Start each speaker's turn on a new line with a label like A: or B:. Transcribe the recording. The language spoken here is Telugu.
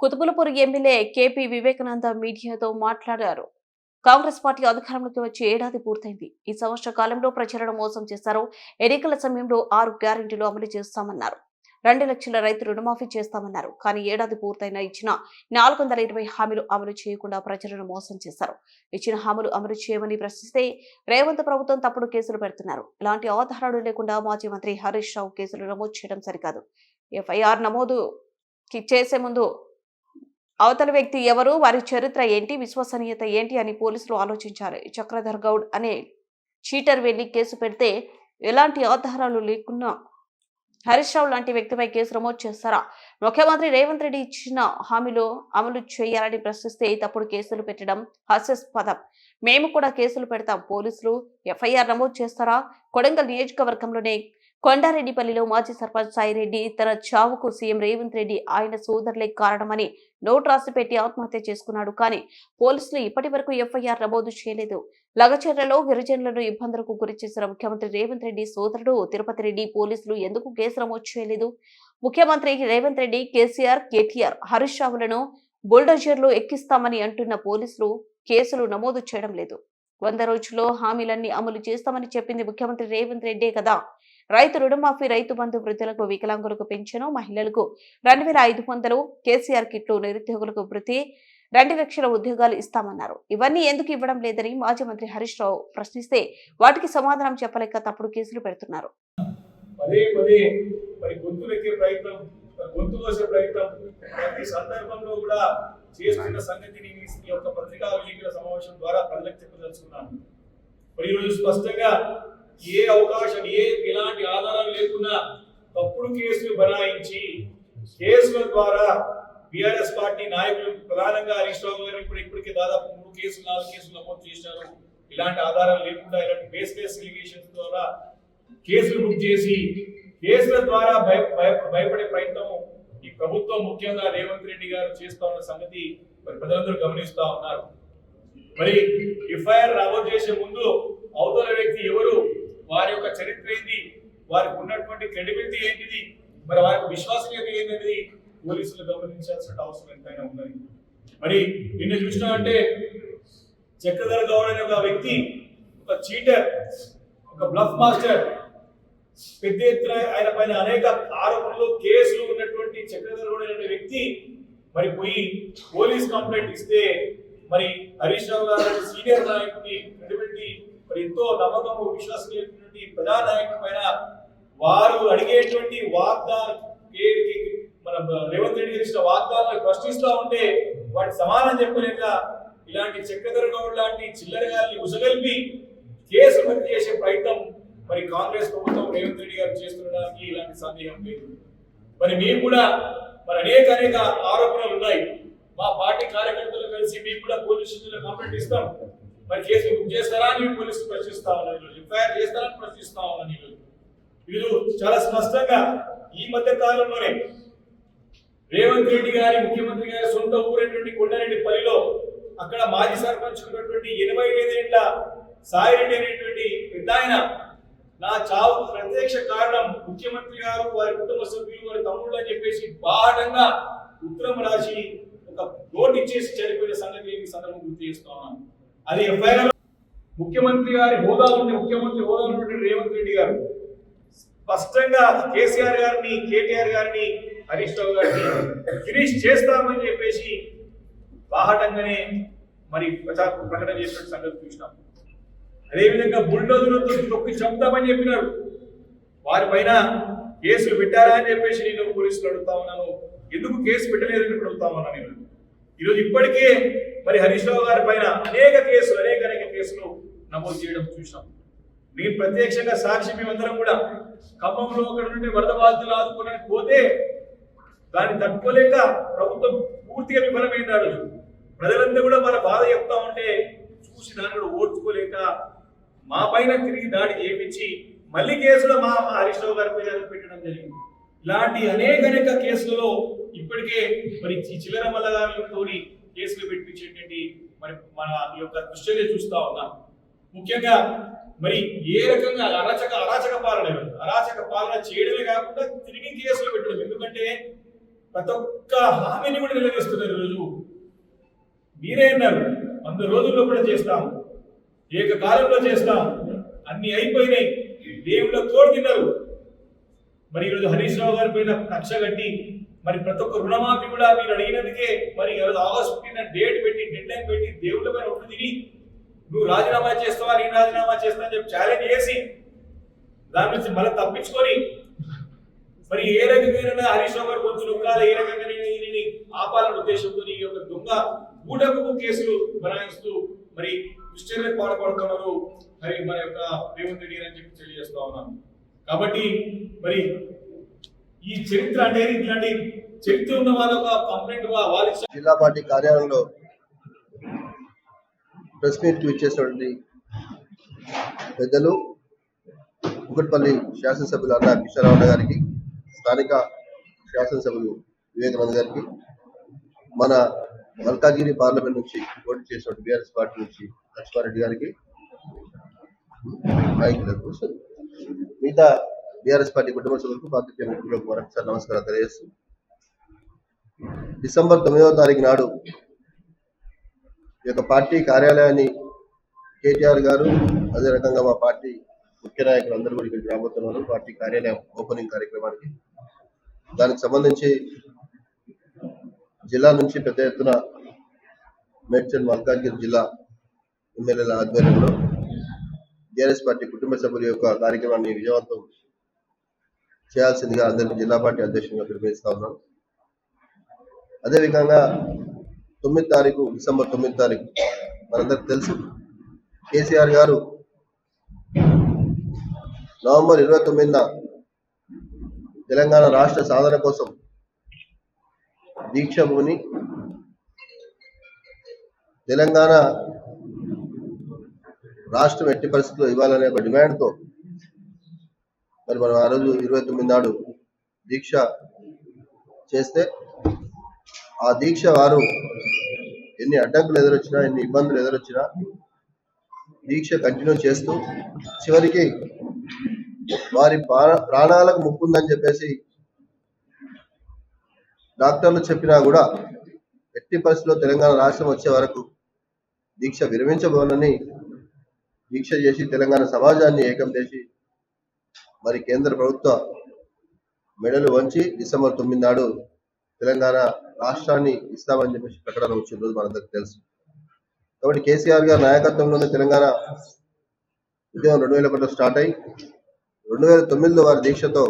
A: కుతుబులపూర్ ఎమ్మెల్యే కేపీ వివేకానంద మీడియాతో మాట్లాడారు. కాంగ్రెస్ పార్టీ అధికారంలోకి వచ్చి ఏడాది పూర్తయింది. ఈ సంవత్సర కాలంలో ప్రచారం మోసం చేశారు. ఎన్నికల సమయంలో ఆరు గ్యారెంటీలు అమలు చేస్తామన్నారు. రెండు లక్షల రైతు రుణమాఫీ చేస్తామన్నారు. కానీ ఏడాది పూర్తయినా ఇచ్చిన నాలుగు వందల ఇరవై హామీలు అమలు చేయకుండా ప్రజలను మోసం చేశారు. ఇచ్చిన హామీలు అమలు చేయమని ప్రశ్నిస్తే రేవంత్ ప్రభుత్వం తప్పుడు కేసులు పెడుతున్నారు. ఇలాంటి ఆధారాలు లేకుండా మాజీ మంత్రి హరీష్ రావు కేసులు నమోదు చేయడం సరికాదు. ఎఫ్ఐఆర్ నమోదు చేసే ముందు అవతల వ్యక్తి ఎవరు వారి చరిత్ర ఏంటి విశ్వసనీయత ఏంటి అని పోలీసులు ఆలోచించారు. చక్రధర్ గౌడ్ అనే చీటర్ వెళ్ళి కేసు పెడితే ఎలాంటి ఆధారాలు లేకున్నా హరీష్ రావు లాంటి వ్యక్తిపై కేసు నమోదు చేస్తారా? ముఖ్యమంత్రి రేవంత్ రెడ్డి ఇచ్చిన హామీలో అమలు చేయాలని ప్రశ్నిస్తే తప్పుడు కేసులు పెట్టడం హాస్యాస్పదం. మేము కూడా కేసులు పెడతాం. పోలీసులు ఎఫ్ఐఆర్ నమోదు చేస్తారా? కొడంగల్ నియోజకవర్గంలోనే కొండారెడ్డిపల్లిలో మాజీ సర్పంచ్ సాయిరెడ్డి తన చావుకు సీఎం రేవంత్ రెడ్డి ఆయన సోదరులే కారణమని నోట్ రాసి పెట్టి ఆత్మహత్య చేసుకున్నాడు. కానీ పోలీసులు ఇప్పటి వరకు ఎఫ్ఐఆర్ నమోదు చేయలేదు. లగచర్లలో గిరిజనులను ఇబ్బందులకు గురి చేసిన ముఖ్యమంత్రి రేవంత్ రెడ్డి సోదరుడు తిరుపతి రెడ్డి పోలీసులు ఎందుకు కేసు నమోదు చేయలేదు? ముఖ్యమంత్రి రేవంత్ రెడ్డి కేసీఆర్ కేటీఆర్ హరీష్ రావులను బుల్డోజర్లు ఎక్కిస్తామని అంటున్న పోలీసులు కేసులు నమోదు చేయడం లేదు. వంద రోజుల్లో హామీలన్నీ అమలు చేస్తామని చెప్పింది ముఖ్యమంత్రి రేవంత్ రెడ్డే కదా? రైతు రుణమాఫీ రైతు బంధు వృద్ధులకు వికలాంగులకు పెంచను మహిళలకు రెండు వేల ఐదు వందలు కేసీఆర్ కిట్లు నిరుద్యోగులకు వృత్తి రెండు లక్షల ఉద్యోగాలు ఇస్తామన్నారు. ఇవన్నీ ఎందుకు ఇవ్వడం లేదని మాజీ మంత్రి హరీష్ రావు ప్రశ్నిస్తే వాటికి సమాధానం చెప్పలేక తప్పుడు కేసులు పెడుతున్నారు.
B: పదే పదే మరి గొంతులెక్కే ప్రయత్నం గొంతు కోసే ప్రయత్నం ప్రతి సందర్భంలో కూడా చేస్తున్న సంగతిని ఈ యొక్క పత్రికా విలేకరుల సమావేశం ద్వారా ప్రజలకు చెప్పదలుచుకున్నాను. మరి ఈరోజు స్పష్టంగా ఏ అవకాశం ఏ ఎలాంటి ఆధారాలు లేకుండా తప్పుడు కేసులు బనాయించి కేసుల ద్వారా బీఆర్ఎస్ పార్టీ నాయకులు ప్రధానంగా హరీష్ రావు గారు ఇప్పుడు ఇప్పటికే దాదాపు మూడు కేసులు నాలుగు కేసులు నమోదు చేశారు. ఇలాంటి ఆధారాలు లేకుండా ఇలాంటి బేస్ ఎలిగేషన్స్ ద్వారా కేసులు బుక్ చేసి కేసుల ద్వారా భయ భయ- భయపడే ప్రయత్నం ఈ ప్రభుత్వం ముఖ్యంగా రేవంత్ రెడ్డి గారు చేస్తా ఉన్న సంగతి మరి ప్రజలందరూ గమనిస్తా ఉన్నారు. మరి ఎఫ్ఐఆర్ నమోదు చేసే ముందు అవతల వ్యక్తి ఎవరు వారి యొక్క చరిత్ర ఏంటి వారికి ఉన్నటువంటి క్రెడిబిలిటీ ఏంటిది? మరి వారి విశ్వాసనీయత విశ్వసనీయత పోలీసులు గమనించాల్సిన అవసరం ఎంతైనా ఉందని మరి నిన్న చూసినామంటే చక్రధర గౌడ్ అనే ఒక వ్యక్తి ఒక చీటర్ ఒక బ్లఫ్ మాస్టర్ పెద్ద ఎత్తున ఆయన పైన అనేక ఆరోపణలు కేసులు ఉన్నటువంటి చక్రధర గౌడ్ అనే వ్యక్తి మరి పోయి పోలీస్ కంప్లైంట్ ఇస్తే మరి హరీష్ రావు గారు సీనియర్ నాయకుడి క్రెడిబిలిటీ మరి ఎంతో నమ్మకము విశ్వసనీయటువంటి ప్రధాన నాయకుడి పైన వారు అడిగేటువంటి వాగ్దానం మన రేవంత్ రెడ్డి గారు వాగ్దానాలు ప్రశ్నిస్తూ ఉంటే వాటి సమాధానం చెప్పలేక ఇలాంటి చక్రధర్ లాంటి చిల్లర గారిని ఉసగల్పి కేసు భర్తీ చేసే ప్రయత్నం మరి కాంగ్రెస్ ప్రభుత్వం రేవంత్ రెడ్డి గారు చేస్తుండడానికి ఇలాంటి సందేహం లేదు. మరి మేము కూడా మరి అనేక అనేక ఆరోపణలు ఉన్నాయి. మా పార్టీ కార్యకర్తలు కలిసి మేము కూడా పోలీస్ స్టేషన్లో కంప్లైంట్ ఇస్తాం. మరి కేసు బుక్ చేస్తారా అని పోలీసులు ప్రశ్నిస్తా ఉన్నారు. ఎఫ్ఐఆర్ చేస్తారని ప్రశ్నిస్తా ఉన్నాను ఈరోజు వీళ్ళు చాలా స్పష్టంగా ఈ మధ్య కాలంలోనే రేవంత్ రెడ్డి గారి ముఖ్యమంత్రి గారి సొంత ఊరైనటువంటి కొండారెడ్డి పల్లిలో అక్కడ మాజీ సర్పంచ్ ఉన్నటువంటి ఎనభై ఐదేళ్ళ సాయిరెడ్డి అనేటువంటి పెద్ద ఆయన నా చావు ప్రత్యక్ష కారణం ముఖ్యమంత్రి గారు వారి కుటుంబ సభ్యులు వారి తమ్ముళ్ళు అని చెప్పేసి బాహటంగా ఉత్తరం రాసి ఒక నోట్ ఇచ్చేసి చనిపోయిన సంగతి ఈ సందర్భం గుర్తు చేస్తా ఉన్నాను. అది ఎఫ్ఐఆర్ ముఖ్యమంత్రి గారి హోదా ఉంది ముఖ్యమంత్రి హోదా ఉన్నటువంటి రేవంత్ రెడ్డి గారు స్పష్టంగా కేసీఆర్ గారిని కేటీఆర్ గారిని హరీష్ రావు గారిని ఫినిష్ చేస్తామని చెప్పేసి బాహటంగానే మరి ప్రచార ప్రకటన చేసినట్టు సంగతి చూసినాం. అదేవిధంగా బుల్డోజులతో తొక్కి చంపుతామని చెప్పినారు. వారి పైన కేసులు పెట్టారా అని చెప్పేసి నేను పోలీసులు అడుగుతా ఉన్నాను. ఎందుకు కేసు పెట్టలేదు అని అడుగుతా ఉన్నాను నేను. ఈరోజు ఇప్పటికే మరి హరీష్ రావు గారి పైన అనేక కేసులు అనేక అనేక కేసులు నమోదు చేయడం చూసాం మీ ప్రత్యక్షంగా సాక్షి మేమందరం కూడా ఖమ్మంలో అక్కడ నుండి వరద బాధితులు ఆదుకోవడానికి పోతే దాన్ని తట్టుకోలేక ప్రభుత్వం పూర్తిగా విఫలమైంది ఆ రోజు. ప్రజలందరూ కూడా మన బాధ చెప్తా ఉంటే చూసి దాన్ని కూడా ఓడ్చుకోలేక మా పైన తిరిగి దాడి చేయించి మళ్ళీ కేసులో మా మా హరీష్ రావు గారి పైన పెట్టడం జరిగింది. ఇలాంటి అనేక అనేక కేసులలో ఇప్పటికే మరి చిల్లర మల్లగారులతో కేసులు పెట్టించేటువంటి మరి మన యొక్క దృష్టిని చూస్తా ఉన్నాం. ముఖ్యంగా మరి ఏ రకంగా అరాచక అరాచక పాలన అరాచక పాలన చేయడమే కాకుండా తిరిగి కేసులు పెట్టడం. ఎందుకంటే ప్రతి ఒక్క హామీని కూడా నిలదీస్తున్నారు ఈరోజు మీరే అన్నారు వంద రోజుల్లో కూడా చేస్తాం ఏకకాలంలో చేస్తాం అన్ని అయిపోయినాయి. దేవుళ్ళ తోడు తిన్నారు. మరి ఈరోజు హరీష్ రావు గారి పైన కక్ష కట్టి మరి ప్రతి ఒక్క రుణమాఫీ కూడా మీరు అడిగినందుకే మరి ఈరోజు ఆగస్టు డేట్ పెట్టి డెడ్ లైన్ పెట్టి దేవుళ్ళ పైన ఒట్టు తిని నువ్వు రాజీనామా చేస్తావా నేను రాజీనామా చేస్తా అని చెప్పి ఛాలెంజ్ చేసి దాని నుంచి మళ్ళీ తప్పించుకొని మరి ఏ రకంగా హరీష్ రావు గారు కొంచెం నొక్కాలి ఏ రకంగా ఈయనని ఉద్దేశంతో ఈ యొక్క దొంగ ఊటకు కేసులు బనాయిస్తూ మరి దుశ్చర్యకు పాల్పడుతున్నారు. మరి మన యొక్క రేవంత్ రెడ్డి అని చెప్పి తెలియజేస్తా ఉన్నాను. కాబట్టి మరి ఈ చరిత్ర అనేది ఇట్లాంటి చరిత్ర ఉన్న వాళ్ళ ఒక కంప్లైంట్
C: జిల్లా పార్టీ కార్యాలయంలో ప్రెస్ మీట్ ఇచ్చేసినటువంటి పెద్దలు కుకట్పల్లి శాసనసభ్యులు అన్న కిషోరరావు గారికి స్థానిక శాసనసభ్యులు వివేకానంద గారికి మన మల్కాగిరి పార్లమెంట్ నుంచి పోటీ చేసినటువంటి బీఆర్ఎస్ పార్టీ నుంచి లక్ష్మారెడ్డి గారికి నాయకులకు. మిగతా బీఆర్ఎస్ పార్టీ కుటుంబ సభ్యులకు పార్టీ మిత్రులకు మరొకసారి నమస్కారం తెలియజేస్తూ డిసెంబర్ తొమ్మిదవ తారీఖు నాడు యొక్క పార్టీ కార్యాలయాన్ని కేటీఆర్ గారు అదే రకంగా మా పార్టీ ముఖ్య నాయకులు అందరూ కూడా ఇక్కడికి రాబోతున్నారు. పార్టీ కార్యాలయం ఓపెనింగ్ కార్యక్రమానికి. దానికి సంబంధించి జిల్లా నుంచి పెద్ద ఎత్తున మేడ్చల్ మల్కాజ్గిరి జిల్లా ఎమ్మెల్యేల ఆధ్వర్యంలో టీఆర్ఎస్ పార్టీ కుటుంబ సభ్యుల యొక్క కార్యక్రమాన్ని విజయవంతం చేయాల్సిందిగా అందరికీ జిల్లా పార్టీ అధ్యక్షునిగా పిలుపునిస్తా ఉన్నాను అదేవిధంగా తొమ్మిది తారీఖు డిసెంబర్ తొమ్మిది తారీఖు. మనందరికి తెలుసు. కేసీఆర్ గారు నవంబర్ ఇరవై తొమ్మిదిన తెలంగాణ రాష్ట్ర సాధన కోసం దీక్ష భూమిని తెలంగాణ రాష్ట్రం ఎట్టి పరిస్థితుల్లో ఇవ్వాలనే ఒక డిమాండ్తో మరి మనం ఆ రోజు ఇరవై తొమ్మిది నాడు దీక్ష చేస్తే ఆ దీక్ష వారు ఎన్ని అడ్డంకులు ఎదురొచ్చినా ఎన్ని ఇబ్బందులు ఎదురొచ్చినా దీక్ష కంటిన్యూ చేస్తూ చివరికి వారి ప్రాణ- ప్రాణాలకు ముప్పుందని చెప్పేసి డాక్టర్లు చెప్పినా కూడా ఎట్టి పరిస్థితిలో తెలంగాణ రాష్ట్రం వచ్చే వరకు దీక్ష విరమించబోనని దీక్ష చేసి తెలంగాణ సమాజాన్ని ఏకం చేసి మరి కేంద్ర ప్రభుత్వ మెడలు వంచి డిసెంబర్ తొమ్మిది నాడు తెలంగాణ రాష్ట్రాన్ని ఇస్తామని చెప్పేసి ప్రకటన వచ్చిన రోజు మనందరికి తెలుసు. కాబట్టి కేసీఆర్ గారి నాయకత్వంలోనే తెలంగాణ ఉద్యమం రెండు వేల ఒకటిలో స్టార్ట్ అయ్యి రెండు వేల తొమ్మిదిలో వారి దీక్షతో